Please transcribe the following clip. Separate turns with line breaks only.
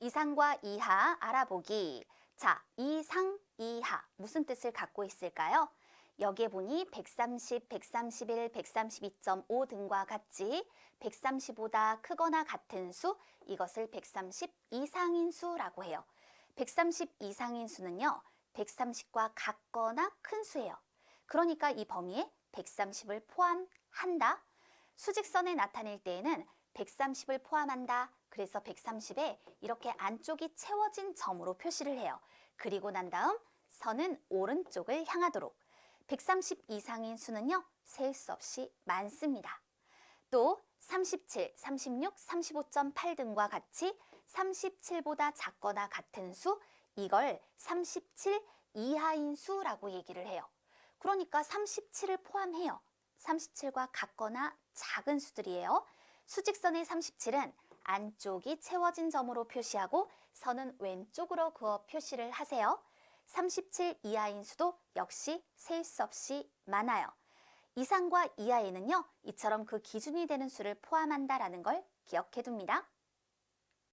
이상과 이하 알아보기. 자, 이상, 이하 무슨 뜻을 갖고 있을까요? 여기에 보니 130, 131, 132.5 등과 같이 135보다 크거나 같은 수, 이것을 130 이상인 수라고 해요. 130 이상인 수는요, 130과 같거나 큰 수예요. 그러니까 이 범위에 130을 포함한다. 수직선에 나타낼 때에는 130을 포함한다. 그래서 130에 이렇게 안쪽이 채워진 점으로 표시를 해요. 그리고 난 다음 선은 오른쪽을 향하도록. 130 이상인 수는요, 셀 수 없이 많습니다. 또 37, 36, 35.8 등과 같이 37보다 작거나 같은 수, 이걸 37 이하인 수라고 얘기를 해요. 그러니까 37을 포함해요. 37과 같거나 작은 수들이에요. 수직선의 37은 안쪽이 채워진 점으로 표시하고 선은 왼쪽으로 그어 표시를 하세요. 37 이하인 수도 역시 셀 수 없이 많아요. 이상과 이하에는요, 이처럼 그 기준이 되는 수를 포함한다라는 걸 기억해 둡니다.